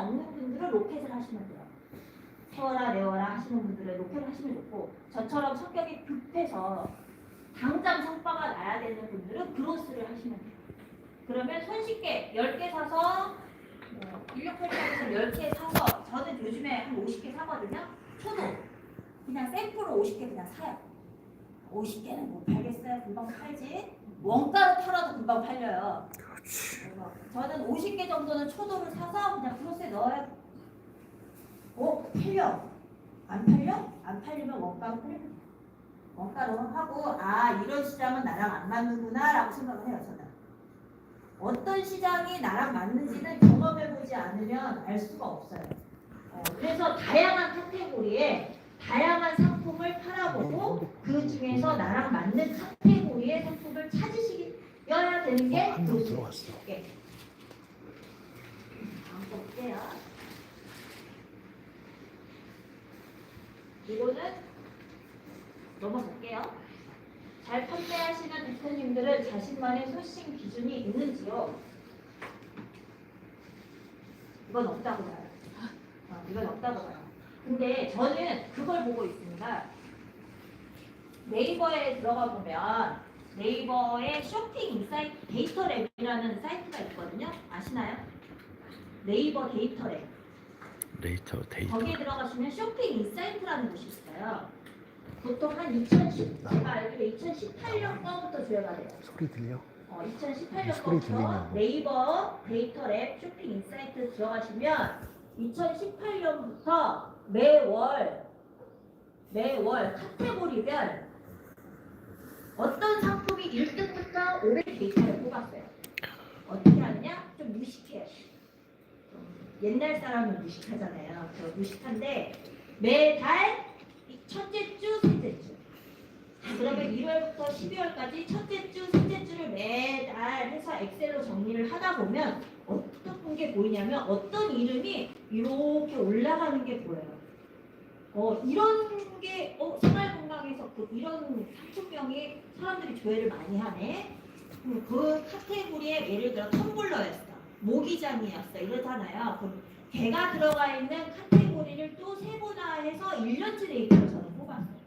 없는 분들은 로켓을 하시면 돼요. 세워라 내워라 하시는 분들은 로켓을 하시면 좋고 저처럼 성격이 급해서 당장 성과가 나야 되는 분들은 브로스를 하시면 돼요. 그러면 손쉽게 10개 사서 뭐 인력팔자에서 10개 사서 저는 요즘에 한 50개 사거든요. 초도 그냥 샘플로 50개 그냥 사요. 50개는 못 팔겠어요. 금방 팔지. 원가로 팔아도 금방 팔려요. 저는 50개 정도는 초도를 사서 그냥 브로스에 넣어요. 어? 팔려. 안 팔려? 안 팔리면 원가로 팔려. 원가로 하고 아 이런 시장은 나랑 안 맞는구나 라고 생각을 해요 저는. 어떤 시장이 나랑 맞는지는 경험해보지 않으면 알 수가 없어요. 어, 그래서 다양한 카테고리에 다양한 상품을 팔아보고 그 중에서 나랑 맞는 카테고리의 상품을 찾으시 어야 되는 게 한명 브로스. 들어갔어. 예. 볼게요. 이거는 넘어갈게요. 잘 판매하시는 대표님들은 자신만의 소싱 기준이 있는지요? 이건 없다고 봐요. 어, 이건 없다고 봐요. 근데 저는 그걸 보고 있습니다. 네이버에 들어가 보면 네이버에 쇼핑 인사이트 데이터 랩이라는 사이트가 있거든요. 아시나요? 네이버 데이터 랩. 데이터 데이터. 거기에 들어가시면 쇼핑 인사이트라는 곳이 있어요. 보통 한 2010, 제가 알기로 2018년 거부터 조회가 돼요. 소리 들려? 어, 2018년 소리 거부터 들리냐고. 네이버 데이터 랩 쇼핑 인사이트 들어가시면 2018년부터 매월 매월 카테고리별 어떤 상품이 1등부터 500 데이터를 뽑았어요. 어떻게 하느냐? 좀 무식해요. 좀 옛날 사람은 무식하잖아요. 저 무식한데 매달 이 첫째 주, 셋째 주. 그러면 1월부터 12월까지 첫째 주, 셋째 주를 매달 해서 엑셀로 정리를 하다 보면 어떤 게 보이냐면 어떤 이름이 이렇게 올라가는 게 보여요. 어, 이런 게, 어, 생활건강에서 그 이런 상품명이 사람들이 조회를 많이 하네. 음, 그 카테고리에 예를 들어 텀블러였어. 모기장이었어. 이러잖아요. 그럼 개가 들어가 있는 카테고리를 또 세분화해서 1년치 데이터를 저는 뽑았어요.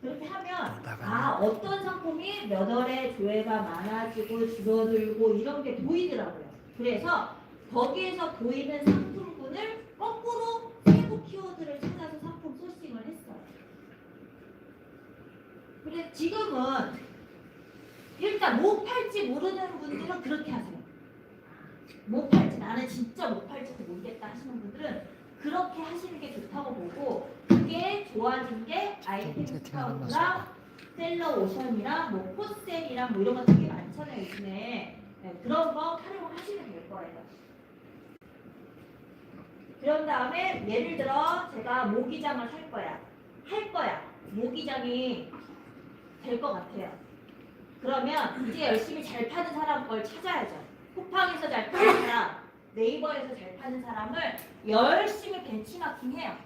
그렇게 하면 아 어떤 상품이 몇 월에 조회가 많아지고 줄어들고 이런 게 보이더라고요. 그래서 거기에서 보이는 상품군을 거꾸로 세부 키워드를 찾아서 상품 소싱을 했어요. 근데 지금은 일단 못 팔지 모르는 분들은 그렇게 하세요. 못 팔지 나는 진짜 못 팔지도 모르겠다 하시는 분들은 그렇게 하시는 게 좋다고 보고 그게 좋아진 게 아이템 스카우트랑 셀러 오션이랑 뭐 포셀이랑 뭐 이런 거 되게 많잖아요 요즘에 네, 그런 거 활용하시면 될 거예요. 그런 다음에 예를 들어 제가 모기장을 할 거야 할 거야 모기장이 될 것 같아요. 그러면 이제 열심히 잘 파는 사람 걸 찾아야죠. 쿠팡에서 잘 파는 사람, 네이버에서 잘 파는 사람을 열심히 벤치마킹 해요.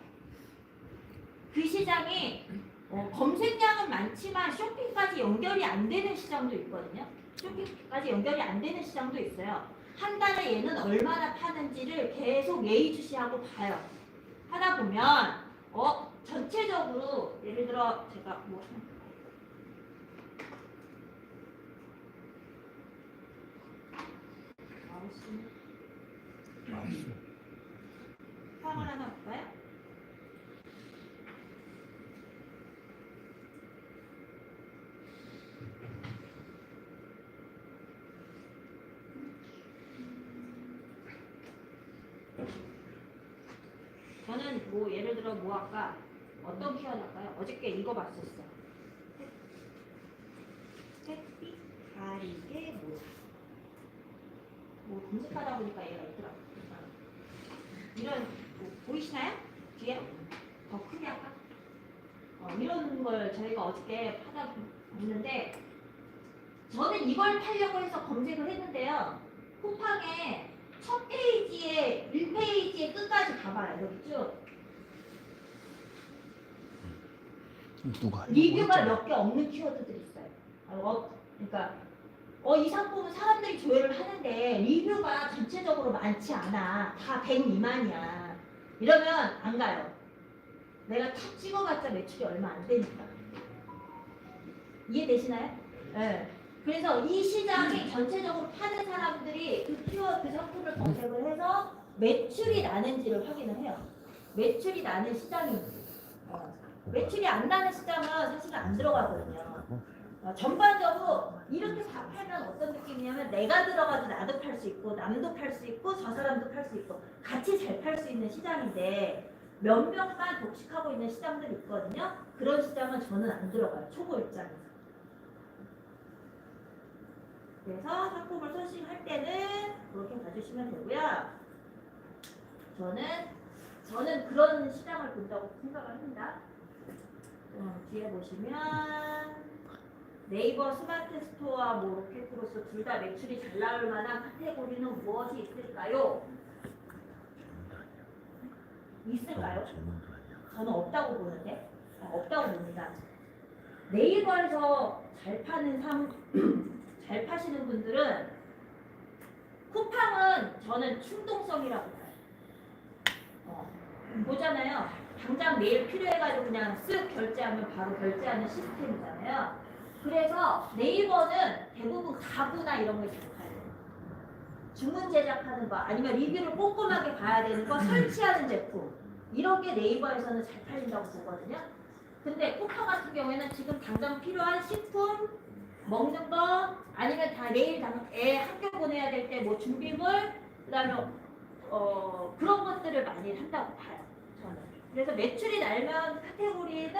그 시장이 어, 검색량은 많지만 쇼핑까지 연결이 안 되는 시장도 있거든요. 쇼핑까지 연결이 안 되는 시장도 있어요. 한 달에 얘는 얼마나 파는지를 계속 예의주시하고 봐요. 하다 보면 어 전체적으로 예를 들어 제가 뭐 마우스 상을 하나 볼까요? 뭐 예를 들어 뭐 할까? 어떤 키워드 할까요? 어저께 이거 봤었어. 햇빛 가리개 모자. 뭐 검색하다 보니까 얘가 있더라고. 이런 뭐 보이시나요? 뒤에 더 크게 할까? 어, 이런 걸 저희가 어저께 하다 봤는데 저는 이걸 팔려고 해서 검색을 했는데요. 쿠팡에 첫 페이지에 1페이지에 끝까지 가봐요. 여기 쭉 누가? 리뷰가 몇 개 없는 키워드들이 있어요. 아, 어, 그러니까 어, 이 상품은 사람들이 조회를 하는데 리뷰가 전체적으로 많지 않아. 다 100 미만이야. 이러면 안 가요. 내가 탁 찍어봤자 매출이 얼마 안 되니까. 이해되시나요? 네. 그래서 이 시장이 전체적으로 파는 사람들이 그 키워드 그 상품을 검색을 해서 매출이 나는지를 확인을 해요. 매출이 나는 시장인지. 어. 매출이 안 나는 시장은 사실 안 들어가거든요. 어, 전반적으로 이렇게 다 팔면 어떤 느낌이냐면 내가 들어가도 나도 팔 수 있고 남도 팔 수 있고 저 사람도 팔 수 있고 같이 잘 팔 수 있는 시장인데 몇 명만 독식하고 있는 시장들이 있거든요. 그런 시장은 저는 안 들어가요. 초보 입장에서. 그래서 상품을 소싱할 때는 그렇게 봐주시면 되고요. 저는 저는 그런 시장을 본다고 생각을 합니다. 어, 뒤에 보시면 네이버 스마트 스토어와 뭐 로켓크로스 둘다 매출이 잘 나올 만한 카테고리는 무엇이 있을까요? 있을까요? 저는 없다고 보는데 아, 없다고 봅니다. 네이버에서 잘 파는 상, 잘 파시는 분들은 쿠팡은 저는 충동성이라고 봐요. 어, 보잖아요. 당장 내일 필요해가지고 그냥 쓱 결제하면 바로 결제하는 시스템이잖아요. 그래서 네이버는 대부분 가구나 이런 걸잘 파요. 주문 제작하는 거 아니면 리뷰를 꼼꼼하게 봐야 되는 거 설치하는 제품 이런 게 네이버에서는 잘 팔린다고 보거든요. 근데 쿠팡 같은 경우에는 지금 당장 필요한 식품, 먹는 거 아니면 다 내일 당- 애 학교 보내야 될 때 뭐 준비물 그다음에 어 그런 것들을 많이 한다고 봐요. 저는. 그래서 매출이 날면 카테고리는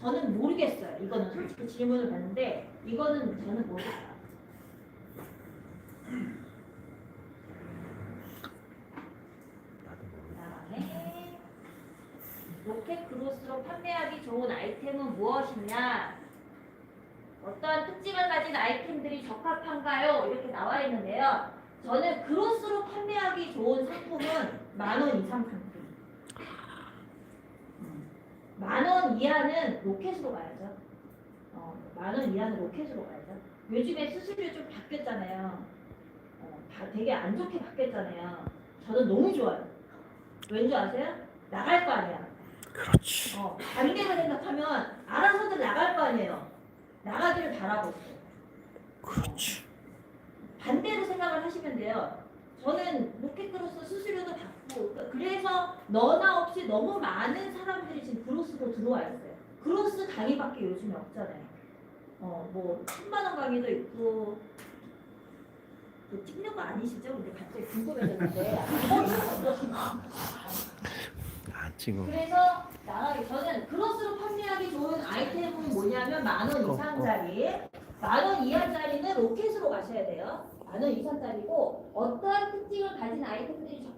저는 모르겠어요. 이거는 솔직히 질문을 받는데 이거는 저는 모르겠어요. 그다음에 로켓 크로스로 판매하기 좋은 아이템은 무엇이냐? 어떠한 특징을 가진 아이템들이 적합한가요? 이렇게 나와 있는데요. 저는 크로스로 판매하기 좋은 상품은 만 원 이상 상품. 만 원 이하는 로켓으로 가야죠. 어, 만원 이하는 로켓으로 가야죠. 요즘에 수수료 좀 바뀌었잖아요. 어, 다 되게 안 좋게 바뀌었잖아요. 저는 너무 좋아요. 왠지 아세요? 나갈 거 아니야. 그렇지. 어, 반대로 생각하면 알아서들 나갈 거 아니에요. 나가기를 바라고 있어요. 그렇지. 반대로 생각을 하시면 돼요. 저는 로켓크로스 수수료도 받고 그래서 너나 없이 너무 많은 사람들이 들어와 있어요. 크로스 강의밖에 요즘에 없잖아요. 어, 뭐 천만 원 강의도 있고 그 찍는 거 아니시죠? 근데 갑자기 궁금해졌는데 안 찍어. 그래서 나가기 저는 크로스로 판매하기 좋은 아이템은 뭐냐면 만 원 이상짜리 만 원 이하짜리는 로켓으로 가셔야 돼요 만 원 이상짜리고 어떠한 특징을 가진 아이템들이